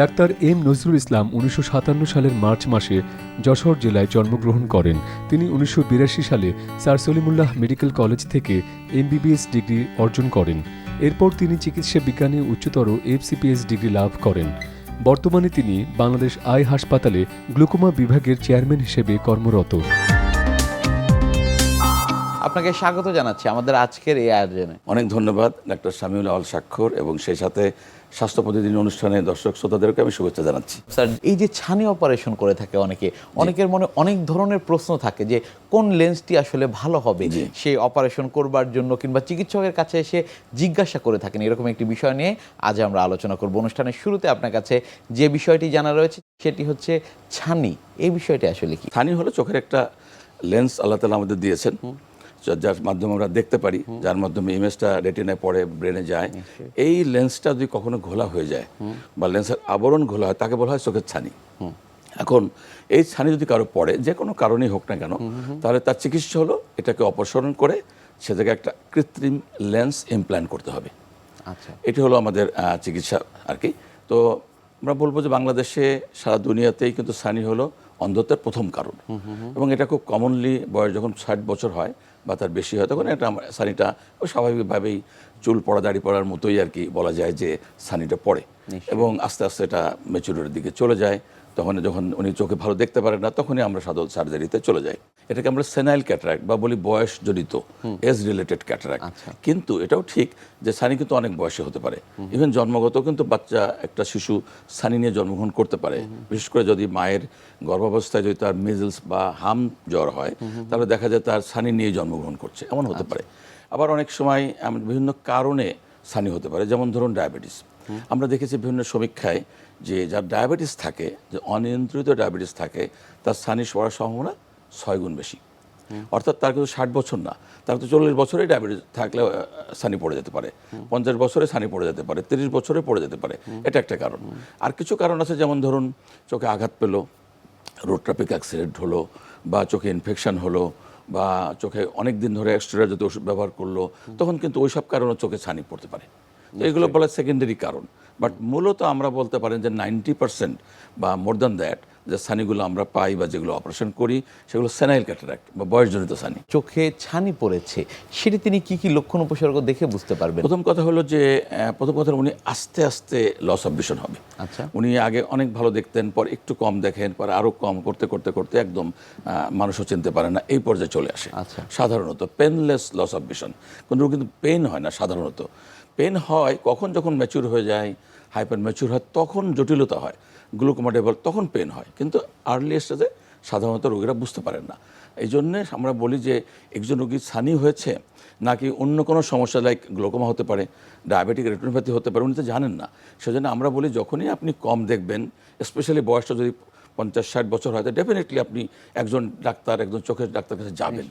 Doctor M Nazrul Islam উনিশশো সাতান্ন সালের মার্চ মাসে যশোর জেলায় জন্মগ্রহণ করেন। তিনি উনিশশো বিরাশি সালে স্যার সলিমুল্লাহ মেডিকেল কলেজ থেকে এমবিবিএস ডিগ্রি অর্জন করেন। এরপর তিনি চিকিৎসা বিজ্ঞানে উচ্চতর এফসিপিএস ডিগ্রি লাভ করেন। বর্তমানে তিনি বাংলাদেশ আই হাসপাতালে গ্লুকোমা বিভাগের চেয়ারম্যান হিসেবে কর্মরত। আপনাকে স্বাগত জানাচ্ছি আমাদের আজকের এই আয়োজনে। অনেক ধন্যবাদ ডাক্তার শামিউল আল স্বাক্ষর এবং সেই সাথে স্বাস্থ্য প্রতিদিন অনুষ্ঠানে দর্শক শ্রোতাদেরকে আমি শুভেচ্ছা জানাচ্ছি। স্যার এই যে ছানি অপারেশন করে থাকে অনেকে অনেকের মনে অনেক ধরনের প্রশ্ন থাকে যে কোন লেন্সটি আসলে ভালো হবে। সেই অপারেশন করবার জন্য কিংবা চিকিৎসকের কাছে এসে জিজ্ঞাসা করে থাকেন এরকম একটি বিষয় নিয়ে আজ আমরা আলোচনা করব। অনুষ্ঠানের শুরুতে আপনার কাছে যে বিষয়টি জানা রয়েছে সেটি হচ্ছে ছানি। এই বিষয়টি আসলে কি? ছানি হলো চোখের একটা লেন্স আল্লাহ তালা আমাদের দিয়েছেন। যার মাধ্যমে আমরা দেখতে পারি যার মাধ্যমে ইমেজটা রেটিনায় পড়ে ব্রেনে যায়। এই লেন্সটা যদি কখনো ঘোলা হয়ে যায় বা লেন্সের আবরণ ঘোলা হয় তাকে বলা হয় চোখের ছানি। এখন এই ছানি যদি কারও পড়ে যে কোনো কারণেই হোক না কেন তাহলে তার চিকিৎসা হলো এটাকে অপসারণ করে সে জায়গায় একটা কৃত্রিম লেন্স ইমপ্ল্যান্ট করতে হবে। আচ্ছা। এটি হলো আমাদের চিকিৎসা আর কি। তো আমরা বলব যে বাংলাদেশে সারা দুনিয়াতেই কিন্তু সানি হলো অন্ধত্বের প্রথম কারণ। এবং এটা খুব কমনলি বয়স যখন ষাট বছর হয় বা তার বেশি হয় তখন একটা সানিটা ওই স্বাভাবিকভাবেই চুল পড়া দাড়ি পড়ার মতোই আর কি বলা যায় যে সানিটা পড়ে। এবং আস্তে আস্তে এটা মেচুরের দিকে চলে যায়। তখন যখন উনি চোখে ভালো দেখতে পারেন না তখনই আমরা সাধারণ সার্জারিতে চলে যাই। এটাকে আমরা সেনাইল ক্যাটারাক্ট বা বলি বয়স জড়িত এজ রিলেটেড ক্যাটারাক্ট কিন্তু এটাও ঠিক যে সানি কিন্তু অনেক বয়সে হতে পারে। ইভেন জন্মগত কিন্তু বাচ্চা একটা শিশু সানি নিয়ে জন্মগ্রহণ করতে পারে। বিশেষ করে যদি মায়ের গর্ভাবস্থায় যদি তার মিজলস বা হাম জ্বর হয় তাহলে দেখা যায় তার সানি নিয়ে জন্মগ্রহণ করছে। এমন হতে পারে। আবার অনেক সময় বিভিন্ন কারণে সানি হতে পারে। যেমন ধরুন ডায়াবেটিস। আমরা দেখেছি বিভিন্ন সমীক্ষায় যে যার ডায়াবেটিস থাকে যে অনিয়ন্ত্রিত ডায়াবেটিস থাকে তার সানি পড়ার সম্ভাবনা ছয় গুণ বেশি। অর্থাৎ তার কিন্তু ষাট বছর না। তার তো চল্লিশ বছরে ডায়াবেটিস থাকলে সানি পড়ে যেতে পারে। পঞ্চাশ বছরে সানি পড়ে যেতে পারে। তিরিশ বছরে পড়ে যেতে পারে। এটা একটা কারণ। আর কিছু কারণ আছে যেমন ধরুন চোখে আঘাত পেল রোড ট্রাফিক অ্যাক্সিডেন্ট হলো বা চোখে ইনফেকশন হলো বা চোখে অনেক দিন ধরে এক্সট্রা যদি ওষুধ ব্যবহার করল তখন কিন্তু ওইসব কারণে চোখে ছানি পড়তে পারে। তো এগুলো বলা সেকেন্ডারি কারণ। বাট মূলত আমরা বলতে পারেন যে নাইনটি পার্সেন্ট বা মোর দ্যান দ্যাট যে সানিগুলো আমরা পাই বা যেগুলো অপারেশন করি সেগুলো সেনাইল ক্যাটারাক্ট বা বয়সজনিত সানি চোখে ছানি পড়েছে সেটি তিনি কি কি লক্ষণ উপসর্গ দেখে বুঝতে পারবেন? প্রথম কথা হলো যে প্রথম কথা উনি আস্তে আস্তে লস অফ ভিশন হবে। আচ্ছা। উনি আগে অনেক ভালো দেখতেন পর একটু কম দেখেন পর আরও কম করতে করতে করতে একদম মানুষও চিনতে পারে না এই পর্যায়ে চলে আসে। আচ্ছা। সাধারণত পেনলেস লস অফ ভিশন কোনো কিন্তু পেন হয় না সাধারণত। পেন হয় কখন যখন ম্যাচুর হয়ে যায় হাইপার ম্যাচুর হয়, তখন জটিলতা হয় গ্লুকোমা তখন পেন হয়। কিন্তু আর্লি স্টেজে সাধারণত রোগীরা বুঝতে পারেন না। এই জন্যে আমরা বলি যে, একজন রোগী ছানি হয়েছে, নাকি অন্য কোনো সমস্যা লাইক গ্লোকোমা হতে পারে ডায়াবেটিক রেটিনোপ্যাথি হতে পারে, উনি তো জানেন না। সেজন্য আমরা বলি, যখনই আপনি কম দেখবেন স্পেশালি বয়সটা যদি পঞ্চাশ ষাট বছর হয়তো ডেফিনেটলি আপনি একজন ডাক্তার একজন চোখের ডাক্তার কাছে যাবেন।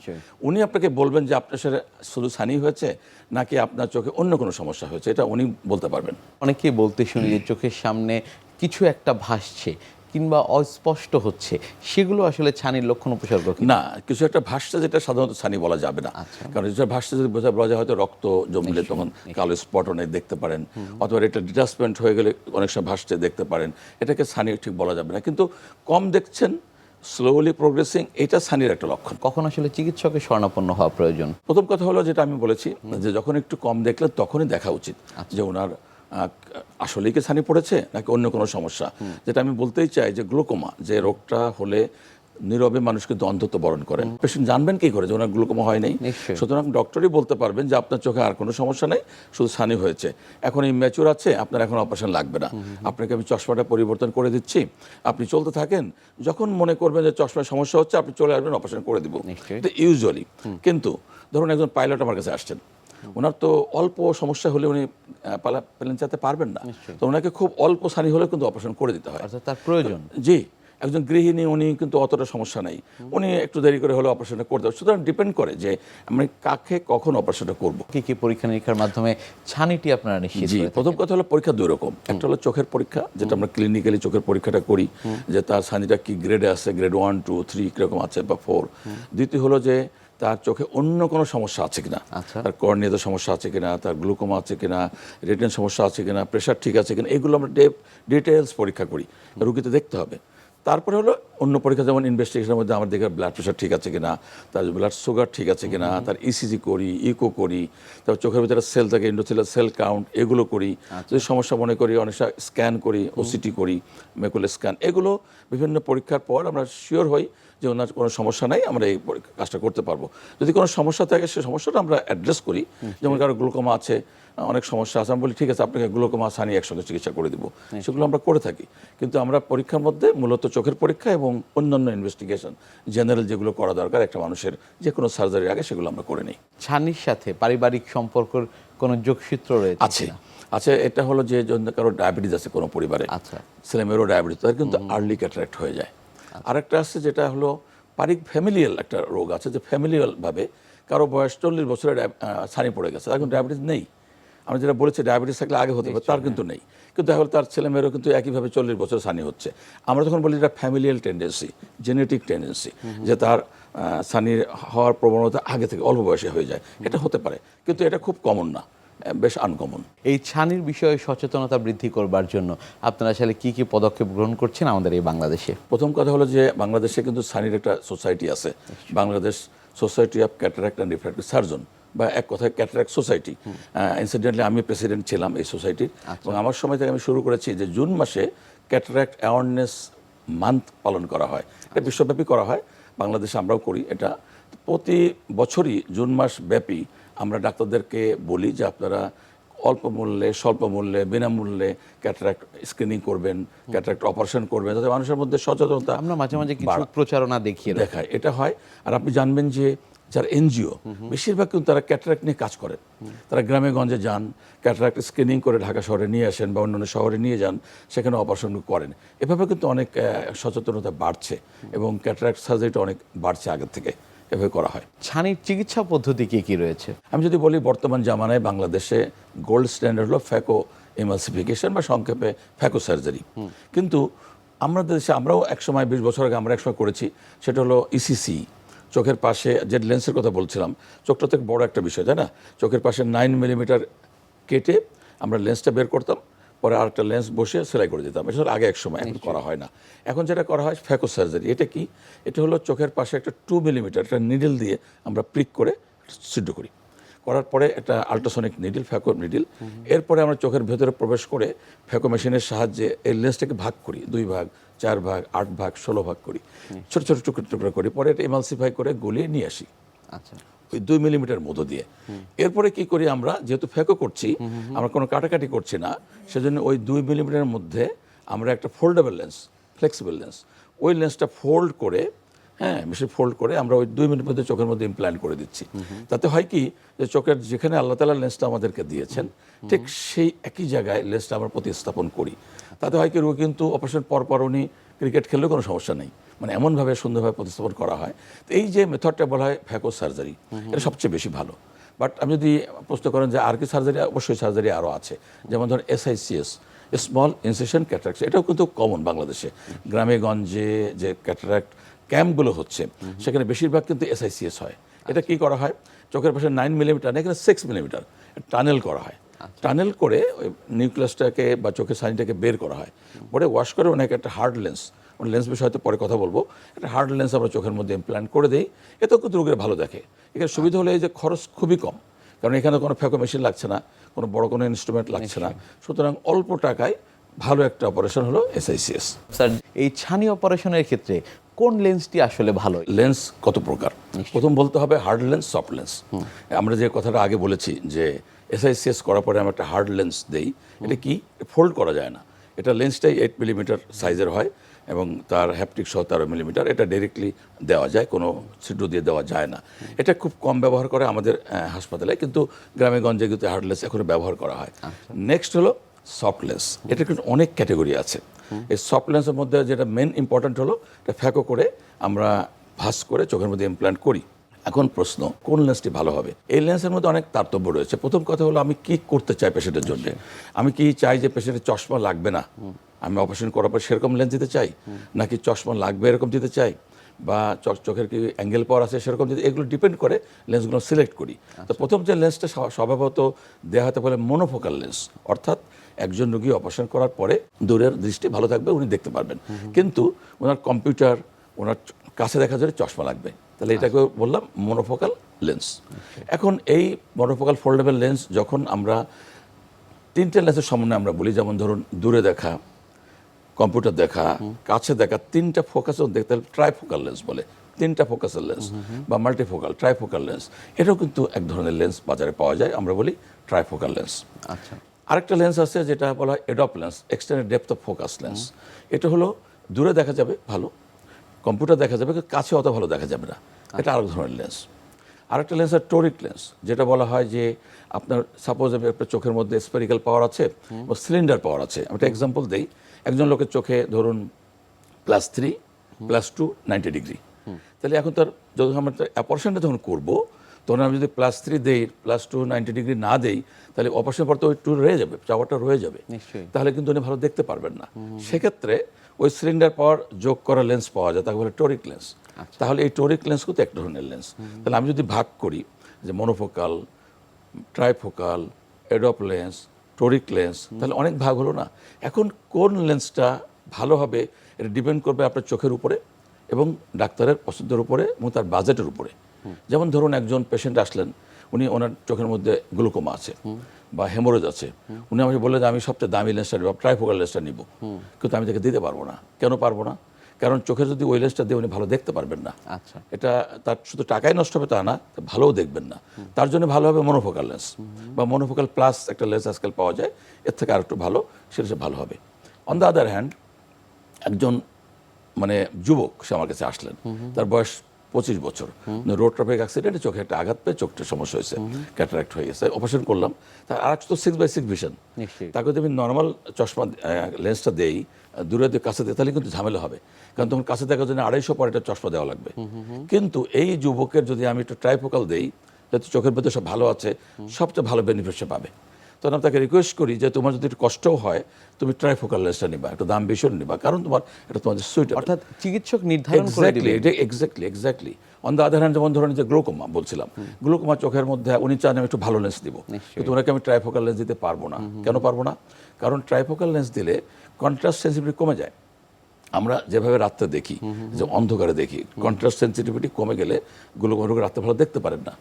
উনি আপনাকে বলবেন যে আপনার সাথে শুধু সানি হয়েছে নাকি আপনার চোখে অন্য কোনো সমস্যা হয়েছে? এটা উনি বলতে পারবেন। অনেকেই বলতে শুনি যে চোখের সামনে কিছু একটা ভাসছে। কিংবা অস্পষ্ট হচ্ছে সেগুলো আসলে ছানির লক্ষণ উপসর্গ? না কিছু একটা ভাষা যেটা সাধারণত ছানি বলা যাবে না। আচ্ছা। কারণ যেটা ভাষা যদি বোঝা বলা যায় হয়তো রক্ত জমলে তখন কালো স্পট অনেক দেখতে পারেন। অথবা এটা ডিটাচমেন্ট হয়ে গেলে অনেক সময় ভাসতে দেখতে পারেন। এটাকে ছানি ঠিক বলা যাবে না। কিন্তু কম দেখছেন স্লোলি প্রোগ্রেসিং এটা ছানির একটা লক্ষণ। কখন আসলে চিকিৎসকের শরণাপন্ন হওয়া প্রয়োজন? প্রথম কথা হলো যেটা আমি বলেছি যে যখন একটু কম দেখলেন তখনই দেখা উচিত আচ্ছা। যে ওনার আসলেই কি ছানি পড়েছে নাকি অন্য কোনো সমস্যা? যেটা আমি বলতেই চাই যে গ্লুকোমা যে রোগটা হলে নীরবে মানুষকে অন্ধত্ব বরণ করেন পেশেন্ট জানবেন কি করে যে ওনার গ্লুকোমা হয় নাই? সুতরাং ডক্টরই বলতে পারবেন যে আপনার চোখে আর কোনো সমস্যা নেই শুধু ছানি হয়েছে। এখন এই ম্যাচুর আছে আপনার এখন অপারেশন লাগবে না। আপনাকে আমি চশমাটা পরিবর্তন করে দিচ্ছি। আপনি চলতে থাকেন যখন মনে করবেন যে চশমার সমস্যা হচ্ছে আপনি চলে আসবেন অপারেশন করে দিব। ইউজুয়ালি কিন্তু ধরুন একজন পাইলট আমার কাছে আসছেন। ওনার তো অল্প সমস্যা হলে উনি প্লেন চালাতে পারবেন না। তো ওনাকে খুব অল্প সানি হলে কিন্তু অপারেশন করে দিতে হয়। অর্থাৎ তার প্রয়োজন। জি একজন গৃহিণী উনি কিন্তু অতটা সমস্যা নাই। উনি একটু দেরি করে হলে অপারেশনটা করতে হবে সুতরাং ডিপেন্ড করে যে আমি কাকে কখন অপারেশনটা করব। কি কি পরীক্ষা নিরীক্ষার মাধ্যমে ছানিটি আপনারা নিশ্চিত জি প্রথম কথা হলো পরীক্ষা দুই রকম। একটা হলো চোখের পরীক্ষা যেটা আমরা ক্লিনিক্যালি চোখের পরীক্ষাটা করি যে তার সানিটা কি গ্রেডে আছে গ্রেড ওয়ান টু থ্রি কীরকম আছে বা ফোর দ্বিতীয় হলো যে তার চোখে অন্য কোনো সমস্যা আছে কিনা? আচ্ছা। তার কর্নিয়াতে সমস্যা আছে কিনা? তার গ্লুকোমা আছে কিনা? রেটিন সমস্যা আছে কিনা? প্রেশার ঠিক আছে কিনা? এগুলো আমরা ডেপ ডিটেলস পরীক্ষা করি। রুগীতে দেখতে হবে। তারপরে হলো অন্য পরীক্ষা যেমন ইনভেস্টিগেশনের মধ্যে আমার দেখে ব্লাড প্রেশার ঠিক আছে কিনা? তার ব্লাড সুগার ঠিক আছে কিনা? তার ইসিজি করি ইকো করি তারপর চোখের ভিতরে সেল থাকে ইন্ডোথিলার সেল কাউন্ট এগুলো করি। যদি সমস্যা মনে করি অনেক স্ক্যান করি ওসিটি করি মেকুল স্ক্যান এগুলো বিভিন্ন পরীক্ষার পর আমরা শিওর হই যে ওনার কোনো সমস্যা নাই আমরা এই পরীক্ষা- কাজটা করতে পারব। যদি কোনো সমস্যা থাকে সে সমস্যাটা আমরা অ্যাড্রেস করি। যেমন কারও গ্লুকোমা আছে অনেক সমস্যা আছে আমি বলি ঠিক আছে আপনাকে গ্লুকোমা সানি একসঙ্গে চিকিৎসা করে দিব। সেগুলো আমরা করে থাকি। কিন্তু আমরা পরীক্ষার মধ্যে মূলত চোখের পরীক্ষা এবং অন্যান্য ইনভেস্টিগেশন জেনারেল যেগুলো করা দরকার একটা মানুষের যে কোনো সার্জারির আগে সেগুলো আমরা করে নিই। ছানির সাথে পারিবারিক সম্পর্কের কোনো যোগসূত্র রয়েছে আছে। আচ্ছা এটা হলো যে কারও ডায়াবেটিস আছে কোনো পরিবারে। আচ্ছা। ছেলে মেয়েরও ডায়াবেটিস তাদের কিন্তু আর্লি ক্যাটারাক্ট হয়ে যায়। আরেকটা আছে যেটা হলো পারিক ফ্যামিলিয়াল একটা রোগ আছে যে ফ্যামিলিয়াল ভাবে কারও বয়স চল্লিশ বছরে ছানি পড়ে গেছে। কিন্তু ডায়াবেটিস নেই। আমরা যেটা বলেছি, ডায়াবেটিস থাকলে আগে হতে পারে, তার কিন্তু নেই। কিন্তু এখন তার ছেলে মেয়েরও কিন্তু একইভাবে চল্লিশ বছর সানি হচ্ছে। আমরা যখন বলি এটা ফ্যামিলিয়াল টেন্ডেন্সি, জেনেটিক টেন্ডেন্সি, যে তার সানির হওয়ার প্রবণতা আগে থেকে অল্প বয়সে হয়ে যায়। এটা হতে পারে, কিন্তু এটা খুব কমন না। বেশ আনকমন। এই ছানির বিষয়ে সচেতনতা বৃদ্ধি করবার জন্য আপনারা আসলে কি কি পদক্ষেপ গ্রহণ করছেন আমাদের এই বাংলাদেশে? প্রথম কথা হলো যে বাংলাদেশে কিন্তু সানির একটা সোসাইটি আছে। Bangladesh society of cataract and refractive surgeon বা এক কথায় ক্যাটারাক্ট সোসাইটি। ইনসিডেন্টলি আমি প্রেসিডেন্ট ছিলাম এই সোসাইটির। এবং আমার সময় থেকে আমি শুরু করেছি যে জুন মাসে ক্যাটারাক্ট অ্যাওয়ারনেস মান্থ পালন করা হয়। এটা বিশ্বব্যাপী করা হয়। বাংলাদেশে আমরাও করি এটা। প্রতি বছরই জুন মাস ব্যাপী আমরা ডাক্তারদেরকে বলি যে আপনারা অল্প মূল্যে স্বল্প মূল্যে বিনামূল্যে ক্যাটারাক্ট স্ক্রিনিং করবেন ক্যাটারাক্ট অপারেশন করবেন যাতে মানুষের মধ্যে সচেতনতা আমরা মাঝে মাঝে কিছু প্রচারণা দেখিয়ে। দেখায়। এটা হয়। আর আপনি জানবেন যে যারা এনজিও বেশিরভাগ কিন্তু তারা ক্যাটারাক্ট নিয়ে কাজ করেন তারা গ্রামে গঞ্জে যান ক্যাটারাক্ট স্ক্রিনিং করে ঢাকা শহরে নিয়ে আসেন বা অন্যান্য শহরে নিয়ে যান সেখানে অপারেশন করেন। এভাবে কিন্তু অনেক সচেতনতা বাড়ছে এবং ক্যাটারাক্ট সার্জারিটা অনেক বাড়ছে আগের থেকে। এভাবে করা হয়। ছানির চিকিৎসা পদ্ধতি কি কি রয়েছে? আমি যদি বলি বর্তমান জামানায় বাংলাদেশে গোল্ড স্ট্যান্ডার্ড হলো ফ্যাকো এমালসিফিকেশন বা সংক্ষেপে ফ্যাকো সার্জারি কিন্তু আমাদের দেশে আমরাও একসময় বিশ বছর আগে আমরা একসময় করেছি সেটা হলো ইসিসি চোখের পাশে যে লেন্সের কথা বলছিলাম চোখটা থেকে বড় একটা বিষয় তাই না? চোখের পাশে নাইন মিলিমিটার কেটে আমরা লেন্সটা বের করতাম পরে আরেকটা লেন্স বসে সেলাই করে দিতাম। এটা আগে এক সময় এখন করা হয় না। এখন যেটা করা হয় ফ্যাকো সার্জারি। এটা কি? এটা হলো চোখের পাশে একটা টু মিলিমিটার একটা নিডল দিয়ে আমরা প্রিক করে সিদ্ধ করি। করার পরে একটা আল্ট্রাসনিক নিডিল ফ্যাকো নিডিল। এরপরে আমরা চোখের ভেতরে প্রবেশ করে ফ্যাকো মেশিনের সাহায্যে এই লেন্সটাকে ভাগ করি। দুই ভাগ চার ভাগ আট ভাগ ষোলো ভাগ করি। ছোট ছোট টুকরো টুকরো করি পরে এটা এমালসিফাই করে গলিয়ে নিয়ে আসি। আচ্ছা। ওই দুই মিলিমিটার মতো দিয়ে। এরপরে কি করি আমরা, যেহেতু ফ্যাকো করছি, আমরা কোনো কাটাকাটি করছি না, সেজন্য ওই দুই মিলিমিটারের মধ্যে আমরা একটা ফোল্ডেবল লেন্স ফ্লেক্সিবল লেন্স ওই লেন্সটা ফোল্ড করে হ্যাঁ মেশিন ফোল্ড করে আমরা ওই দুই মিনিট মধ্যে চোখের মধ্যে ইমপ্ল্যান্ট করে দিচ্ছি। তাতে হয় কি, যে চোখের যেখানে আল্লাহ তালা লেন্সটা আমাদেরকে দিয়েছেন, ঠিক সেই একই জায়গায় লেন্সটা আমরা প্রতিস্থাপন করি। তাতে হয় কি, রোগী কিন্তু অপারেশন পর পর উনি ক্রিকেট খেললেও কোনো সমস্যা নেই। মানে এমনভাবে সুন্দরভাবে প্রতিস্থাপন করা হয়। তো এই যে মেথডটা বলা হয় ফ্যাকো সার্জারি এটা সবচেয়ে বেশি ভালো। বাট আমি যদি প্রশ্ন করেন যে আর কি সার্জারি অবশ্যই সার্জারি আরও আছে। যেমন ধরুন এসআইসিএস স্মল ইনসেশন ক্যাটারাক্ট এটাও কিন্তু কমন বাংলাদেশে। গ্রামে, গঞ্জে যে ক্যাটারাক্ট ক্যাম্পগুলো হচ্ছে, সেখানে বেশিরভাগ কিন্তু এসআইসিএস হয়। এটা কি করা হয়? চোখের পাশে নাইন মিলিমিটার না, এখানে সিক্স মিলিমিটার টানেল করা হয়। টানেল করে ওই নিউক্লিয়াসটাকে বা চোখের সাইনটাকে বের করা হয়। পরে ওয়াশ করে অনেক একটা হার্ড লেন্স লেন্স বিষয়ে হয়তো পরে কথা বলব একটা হার্ড লেন্স আমরা চোখের মধ্যে ইমপ্ল্যান্ট করে দিই। এতেও কিন্তু রোগীরা ভালো দেখে। এখানে সুবিধা হলো এই যে খরচ খুবই কম। কারণ এখানে কোনো ফ্যাকো মেশিন লাগছে না কোনো বড় কোনো ইনস্ট্রুমেন্ট লাগছে না। সুতরাং অল্প টাকায় ভালো একটা অপারেশন হলো এসআইসিএস স্যার এই ছানি অপারেশনের ক্ষেত্রে কোন লেন্সটি আসলে ভালো? লেন্স কত প্রকার? প্রথম বলতে হবে হার্ড লেন্স সফট লেন্স আমরা যে কথাটা আগে বলেছি যে এসআইসিএস করার পরে আমরা একটা হার্ড লেন্স দেই। এটা কি? ফোল্ড করা যায় না। এটা লেন্সটাই এইট মিলিমিটার সাইজের হয় এবং তার হ্যাপটিক সহ তেরো মিলিমিটার এটা ডাইরেক্টলি দেওয়া যায় কোনো ছিদ্র দিয়ে দেওয়া যায় না। এটা খুব কম ব্যবহার করে আমাদের হাসপাতালে কিন্তু গ্রামে গঞ্জে কিন্তু হার্ড লেন্স এখন ব্যবহার করা হয়। নেক্সট হলো সফট লেন্স এটা কিন্তু অনেক ক্যাটাগরি আছে। এই সফট লেন্সের মধ্যে যেটা মেন ইম্পর্ট্যান্ট হলো এটা ফ্যাকো করে আমরা ভাস করে চোখের মধ্যে ইমপ্ল্যান্ট করি। এখন প্রশ্ন কোন লেন্সটি ভালো হবে? এই লেন্সের মধ্যে অনেক তারতম্য রয়েছে। প্রথম কথা হলো আমি কি করতে চাই পেশেন্টের জন্য? আমি কি চাই যে পেশেন্টের চশমা লাগবে না? আমি অপারেশন করার পর সেরকম লেন্স দিতে চাই? নাকি চশমা লাগবে এরকম দিতে চাই? বা চোখ- চোখের কি অ্যাঙ্গেল পাওয়ার আছে সেরকম যদি এগুলো ডিপেন্ড করে লেন্সগুলো সিলেক্ট করি। তো প্রথম যে লেন্সটা স্ব- স্বভাবত দেওয়া হতে পারে মনোফোকাল লেন্স অর্থাৎ একজন রোগী অপারেশন করার পরে দূরের দৃষ্টি ভালো থাকবে উনি দেখতে পারবেন। কিন্তু ওনার কম্পিউটার ওনার কাছে দেখা যায় চশমা লাগবে। তাহলে এটাকে বললাম মনোফোকাল লেন্স এখন এই মনোফোকাল ফোল্ডেবল লেন্স যখন আমরা তিনটে লেন্সের সমন্বয়ে আমরা বলি যেমন ধরুন দূরে দেখা কম্পিউটার দেখা কাছে দেখা তিনটা ফোকাস দেখতে ট্রাইফোকাল লেন্স বলে তিনটা ফোকাসের লেন্স বা মাল্টিফোকাল ট্রাইফোকাল লেন্স এটাও কিন্তু এক ধরনের লেন্স বাজারে পাওয়া যায় আমরা বলি ট্রাইফোকাল লেন্স আচ্ছা। আরেকটা লেন্স আছে যেটা বলা হয় EDOF lens extended depth of focus lens এটা হলো দূরে দেখা যাবে ভালো। কম্পিউটার দেখা যাবে কাছে অত ভালো দেখা যাবে না। এটা আরেক ধরনের লেন্স। আরেকটা লেন্স আর টোরিক লেন্স যেটা বলা হয় যে আপনার সাপোজ আমি একটা চোখের মধ্যে স্পেরিক্যাল পাওয়ার আছে বা সিলিন্ডার পাওয়ার আছে। আমি একটা এক্সাম্পল দিই। একজন লোকের চোখে ধরুন plus three plus two ninety degree তাহলে এখন তার যখন আমরা অপারেশনটা যখন করব তখন আমি যদি প্লাস থ্রি দেই প্লাস টু নাইনটি ডিগ্রি না দেই তাহলে অপারেশন পর তো ওই টু রয়ে যাবে চাওয়াটা রয়ে যাবে। তাহলে কিন্তু উনি ভালো দেখতে পারবেন না। সেক্ষেত্রে ওই সিলিন্ডার পাওয়ার যোগ করা লেন্স পাওয়া যায় তাকে বলে টোরিক লেন্স তাহলে এই টোরিক লেন্স কিন্তু এক ধরনের লেন্স তাহলে আমি যদি ভাগ করি যে monofocal trifocal EDOF lens toric lens তাহলে অনেক ভাগ হলো না। এখন কোন লেন্সটা ভালো হবে এটা ডিপেন্ড করবে আপনার চোখের উপরে এবং ডাক্তারের পছন্দের উপরে এবং তার বাজেটের উপরে। যেমন ধরুন একজন পেশেন্ট আসলেন উনি ওনার চোখের মধ্যে গ্লুকোমা আছে বা হেমোরেজ আছে। উনি আমাকে বললেন যে আমি সবচেয়ে দামি লেন্সটা নিব ট্রাইফোকাল লেন্সটা নিব। কিন্তু আমি তাকে দিতে পারব না। কেন পারব না? কারণ চোখে যদি ওই লেন্সটা দিয়ে উনি ভালো দেখতে পারবেন না আচ্ছা। এটা তার শুধু টাকাই নষ্ট হবে তা না ভালোও দেখবেন না। তার জন্য ভালো হবে মনোফোকাল লেন্স বা মনোফোকাল প্লাস একটা লেন্স আজকাল পাওয়া যায় এর থেকে আর একটু ভালো সেটা সে ভালো হবে। অন দ্য আদার হ্যান্ড একজন মানে যুবক সে আমার কাছে আসলেন তার বয়স পঁচিশ বছর। রোড ট্রাফিক অ্যাক্সিডেন্টে চোখে একটা আঘাত পেয়ে চোখটা সমস্যা হয়েছে ক্যাটারাক্ট হয়ে গেছে অপারেশন করলাম। তার আর তো সিক্স বাই সিক্স ভিশন তাকে যদি আমি নর্মাল চশমা লেন্সটা দেই দূরে দিয়ে কাছে দিই তাহলে কিন্তু ঝামেলা হবে। কারণ তখন কাছে দেখার জন্য আড়াইশো পর একটা চশমা দেওয়া লাগবে। কিন্তু এই যুবকের যদি আমি একটু ট্রাইফোকাল দেই যাতে চোখের মধ্যে সব ভালো আছে সবচেয়ে ভালো বেনিফিট সে পাবে। তখন আমি তাকে রিকোয়েস্ট করি যে তোমার যদি একটু কষ্টও হয় তুমি ট্রাইফোকাল লেন্সটা নিবা একটু দাম বেশি নিবা। কারণ তোমার এটা তোমাদের সুইট অর্থাৎ চিকিৎসক নির্ধারণ এক্স্যাক্টলি এটা exactly exactly on the other hand যেমন ধরেন যে গ্লোকোমা বলছিলাম। গ্লোকোমা চোখের মধ্যে উনি চান আমি একটু ভালো লেন্স দিব। ওনাকে আমি ট্রাইফোকাল লেন্স দিতে পারব না। কেন পারব না? কারণ ট্রাইফোকাল লেন্স দিলে কন্ট্রাস্ট সেন্সিটিভিটি কমে যায়। আমরা যেভাবে রাত্রে দেখি যে অন্ধকারে দেখি কন্ট্রাস্ট সেন্সিটিভিটি কমে গেলে গ্লোকোমা রোগী রাত্রে ভালো দেখতে পারেন না।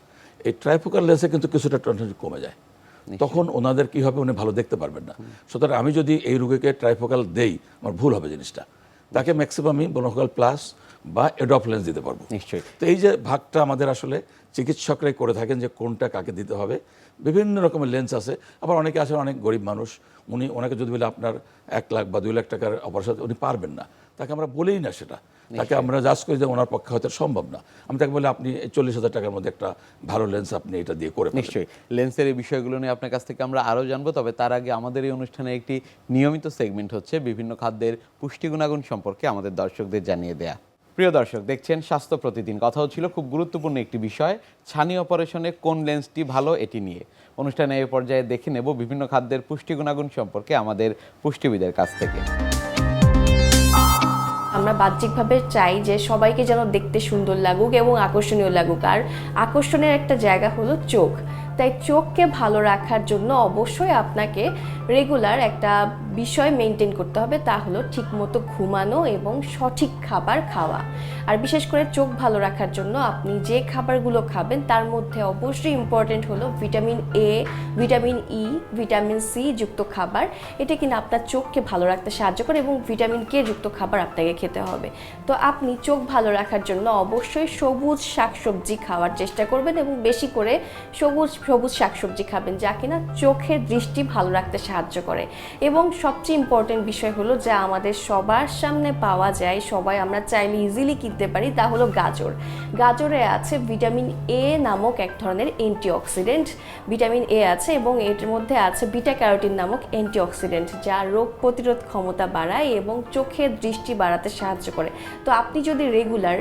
এই ট্রাইফোকাল লেন্সে কিন্তু কিছুটা কন্ট্রাস্ট কমে যায়। তখন ওনাদের কি হবে উনি ভালো দেখতে পারবেন না। সুতরাং আমি যদি এই রোগীকে ট্রাইফোকাল দেই আমার ভুল হবে জিনিসটা। তাকে ম্যাক্সিমামই বনোফোকাল প্লাস বা এডপ লেন্স দিতে পারব। নিশ্চয়ই। তো এই যে ভাগটা আমাদের আসলে চিকিৎসকরাই করে থাকেন যে কোনটা কাকে দিতে হবে বিভিন্ন রকমের লেন্স আছে। আবার অনেকে আছে অনেক গরিব মানুষ উনি ওনাকে যদি বলে আপনার এক লাখ বা দুই লাখ টাকার অপারেশন উনি পারবেন না। তাকে আমরা বলেই না সেটা। তাকে আমরা জাজ করি যে ওনার পক্ষে হয়তো সম্ভব না। আমি তাকে বলি আপনি চল্লিশ হাজার টাকার মধ্যে একটা ভালো লেন্স আপনি এটা দিয়ে করে নিশ্চয়ই। লেন্সের এই বিষয়গুলো নিয়ে আপনার কাছ থেকে আমরা আরও জানব তবে তার আগে আমাদের এই অনুষ্ঠানে একটি নিয়মিত সেগমেন্ট হচ্ছে বিভিন্ন খাদ্যের পুষ্টি গুণাগুণ সম্পর্কে আমাদের দর্শকদের জানিয়ে দেয়া। প্রিয় দর্শক দেখছেন স্বাস্থ্য প্রতিদিন। কথা হচ্ছিল খুব গুরুত্বপূর্ণ একটি বিষয় ছানি অপারেশনে কোন লেন্সটি ভালো এটি নিয়ে। অনুষ্ঠানে এই পর্যায়ে দেখে নেব বিভিন্ন খাদ্যের পুষ্টি গুণাগুণ সম্পর্কে আমাদের পুষ্টিবিদের কাছ থেকে। আমরা বাহ্যিকভাবে চাই যে সবাইকে যেন দেখতে সুন্দর লাগুক এবং আকর্ষণীয় লাগুক। আর আকর্ষণের একটা জায়গা হলো চোখ। তাই চোখকে ভালো রাখার জন্য অবশ্যই আপনাকে রেগুলার একটা বিষয় মেনটেন করতে হবে, তা হলো ঠিকমতো ঘুমানো এবং সঠিক খাবার খাওয়া। আর বিশেষ করে চোখ ভালো রাখার জন্য আপনি যে খাবারগুলো খাবেন, তার মধ্যে অবশ্যই ইম্পর্টেন্ট হলো vitamin A vitamin E vitamin C যুক্ত খাবার। এটা কিনা আপনার চোখকে ভালো রাখতে সাহায্য করে এবং ভিটামিন কে যুক্ত খাবার আপনাকে খেতে হবে। তো আপনি চোখ ভালো রাখার জন্য অবশ্যই সবুজ শাকসবজি খাওয়ার চেষ্টা করবেন এবং বেশি করে সবুজ সবুজ শাকসবজি খাবেন, যা কিনা চোখের দৃষ্টি ভালো রাখতে সাহায্য করে। এবং সবচেয়ে ইম্পর্টেন্ট বিষয় হলো যা আমাদের সবার সামনে পাওয়া যায়, সবাই আমরা চাইলে ইজিলি কিনতে পারি, তা হলো গাজর। গাজরে আছে ভিটামিন এ নামক এক ধরনের অ্যান্টিঅক্সিডেন্ট ভিটামিন এ আছে এবং এর মধ্যে আছে বিটা ক্যারোটিন নামক অ্যান্টিঅক্সিডেন্ট যা রোগ প্রতিরোধ ক্ষমতা বাড়ায় এবং চোখের দৃষ্টি বাড়াতে সাহায্য করে। তো আপনি যদি রেগুলার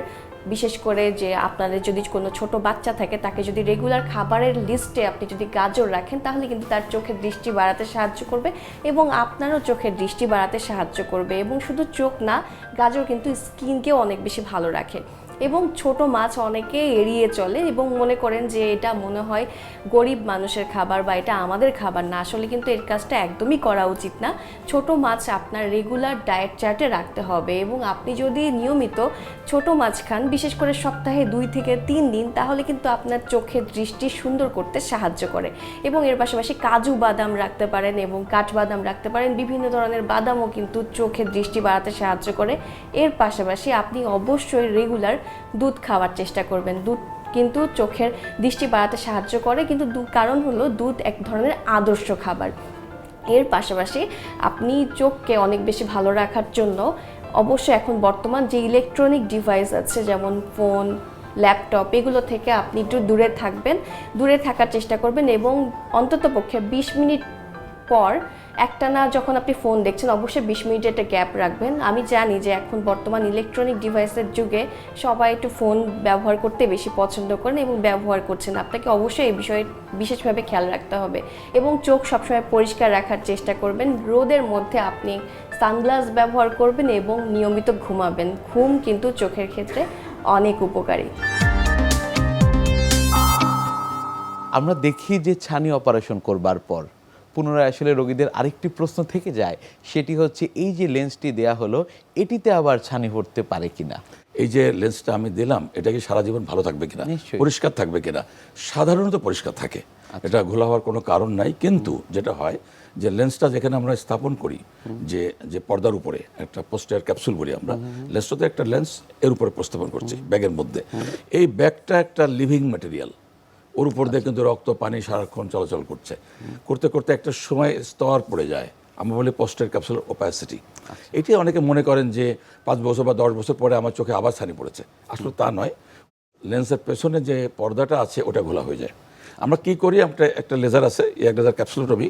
বিশেষ করে যে আপনাদের যদি কোনো ছোট বাচ্চা থাকে, তাকে যদি রেগুলার খাবারের লিস্টে আপনি যদি গাজর রাখেন, তাহলে কিন্তু তার চোখের দৃষ্টি বাড়াতে সাহায্য করবে এবং আপনারও চোখের দৃষ্টি বাড়াতে সাহায্য করবে। এবং শুধু চোখ না, গাজর কিন্তু স্কিনকেও অনেক বেশি ভালো রাখে। এবং ছোট মাছ অনেকে এড়িয়ে চলে এবং মনে করেন যে এটা মনে হয় গরিব মানুষের খাবার বা এটা আমাদের খাবার না। আসলে কিন্তু এর কাজটা একদমই করা উচিত না। ছোট মাছ আপনার রেগুলার ডায়েট চার্টে রাখতে হবে এবং আপনি যদি নিয়মিত ছোট মাছ খান, বিশেষ করে সপ্তাহে দুই থেকে তিন দিন, তাহলে কিন্তু আপনার চোখের দৃষ্টি সুন্দর করতে সাহায্য করে এবং এর পাশাপাশি কাজু বাদাম রাখতে পারেন এবং কাঠবাদাম রাখতে পারেন। বিভিন্ন ধরনের বাদামও কিন্তু চোখের দৃষ্টি বাড়াতে সাহায্য করে। এর পাশাপাশি আপনি অবশ্যই রেগুলার দুধ খাওয়ার চেষ্টা করবেন। দুধ কিন্তু চোখের দৃষ্টি বাড়াতে সাহায্য করে, কিন্তু কারণ হলো দুধ এক ধরনের আদর্শ খাবার। এর পাশাপাশি আপনি চোখকে অনেক বেশি ভালো রাখার জন্য অবশ্যই এখন বর্তমান যে ইলেকট্রনিক ডিভাইস আছে, যেমন ফোন ল্যাপটপ এগুলো থেকে আপনি একটু দূরে থাকবেন। দূরে থাকার চেষ্টা করবেন এবং অন্ততপক্ষে বিশ মিনিট পর একটানা যখন আপনি ফোন দেখছেন, অবশ্যই বিশ মিনিটের একটা গ্যাপ রাখবেন। আমি জানি যে এখন বর্তমান ইলেকট্রনিক ডিভাইসের যুগে সবাই একটু ফোন ব্যবহার করতে বেশি পছন্দ করেন এবং ব্যবহার করছেন। আপনাকে অবশ্যই এই বিষয়ে বিশেষভাবে খেয়াল রাখতে হবে এবং চোখ সবসময় পরিষ্কার রাখার চেষ্টা করবেন। রোদের মধ্যে আপনি সানগ্লাস ব্যবহার করবেন এবং নিয়মিত ঘুমাবেন। ঘুম কিন্তু চোখের ক্ষেত্রে অনেক উপকারী। আমরা দেখি যে ছানি অপারেশন করবার পর পুনরায় আসলে রোগীদের আরেকটি প্রশ্ন থেকে যায় সেটি হচ্ছে এই যে লেন্সটি দেয়া হলো এটিতে আবার ছানি পড়তে পারে কিনা? এই যে লেন্সটা আমি দিলাম এটা কি সারা জীবন ভালো থাকবে কিনা? পরিষ্কার থাকবে কিনা? সাধারণত পরিষ্কার থাকে। এটা ঘোলা হওয়ার কোনো কারণ নাই কিন্তু যেটা হয় যে লেন্সটা যেখানে আমরা স্থাপন করি যে যে পর্দার উপরে একটা পোস্টার ক্যাপসুল বলি আমরা লেন্সটাতে একটা লেন্স এর উপরে প্রস্থাপন করছি ব্যাগের মধ্যে। এই ব্যাগটা একটা লিভিং ম্যাটেরিয়াল ওর উপর দিয়ে কিন্তু রক্ত পানি সারাক্ষণ চলাচল করছে। করতে করতে একটা সময় স্তর পড়ে যায়। আমরা বলি পোস্টার ক্যাপসুল ওপাসিটি এটি অনেকে মনে করেন যে পাঁচ বছর বা দশ বছর পরে আমার চোখে আবার ছানি পড়েছে। আসলে তা নয়। লেন্সের পেছনে যে পর্দাটা আছে ওটা ঘোলা হয়ে যায়। আমরা কি করি? একটা একটা লেজার আছে এক লেজার ক্যাপসুলোটমি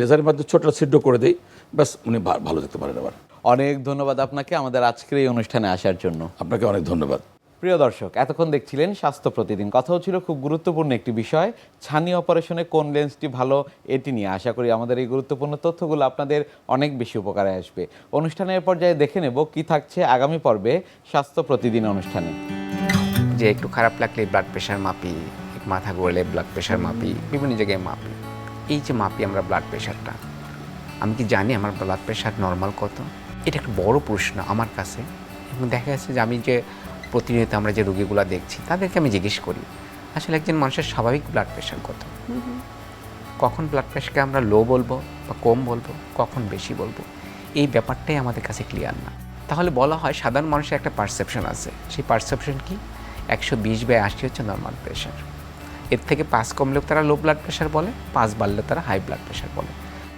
লেজারের মাধ্যমে ছোট ছিদ্র করে দিই। ব্যাস উনি ভালো দেখতে পারেন আবার। অনেক ধন্যবাদ আপনাকে আমাদের আজকের এই অনুষ্ঠানে আসার জন্য। আপনাকে অনেক ধন্যবাদ। প্রিয় দর্শক, এতক্ষণ দেখছিলেন স্বাস্থ্য প্রতিদিন। কথা হচ্ছিল খুব গুরুত্বপূর্ণ একটি বিষয়, ছানি অপারেশনে কোন লেন্সটি ভালো এটি নিয়ে। আশা করি আমাদের এই গুরুত্বপূর্ণ তথ্যগুলো আপনাদের অনেক বেশি উপকারে আসবে। অনুষ্ঠানের পর্যায়ে দেখে নেব কি থাকছে আগামী পর্বে স্বাস্থ্য প্রতিদিন অনুষ্ঠানে। যে একটু খারাপ লাগলে ব্লাড প্রেশার মাপি মাথা ঘুরলে ব্লাড প্রেশার মাপি, বিভিন্ন জায়গায় মাপি। এই যে মাপি আমরা ব্লাড প্রেশারটা আমি কি জানি আমার ব্লাড প্রেশার নর্মাল কত? এটা একটা বড় প্রশ্ন আমার কাছে। এবং দেখা যাচ্ছে যে আমি যে প্রতিনিয়ত আমরা যে রোগীগুলো দেখছি, তাদেরকে আমি জিজ্ঞেস করি, আসলে একজন মানুষের স্বাভাবিক ব্লাড প্রেশার কত? কখন ব্লাড প্রেশারকে আমরা লো বলব বা কম বলব, কখন বেশি বলব? এই ব্যাপারটাই আমাদের কাছে ক্লিয়ার না। তাহলে বলা হয় সাধারণ মানুষের একটা পারসেপশন আছে। সেই পারসেপশন কি? একশো বিশ বাই আশি হচ্ছে নর্মাল প্রেশার এর থেকে পাঁচ কমলেও তারা লো ব্লাড প্রেশার বলে, পাঁচ বাড়লেও তারা হাই ব্লাড প্রেশার বলে।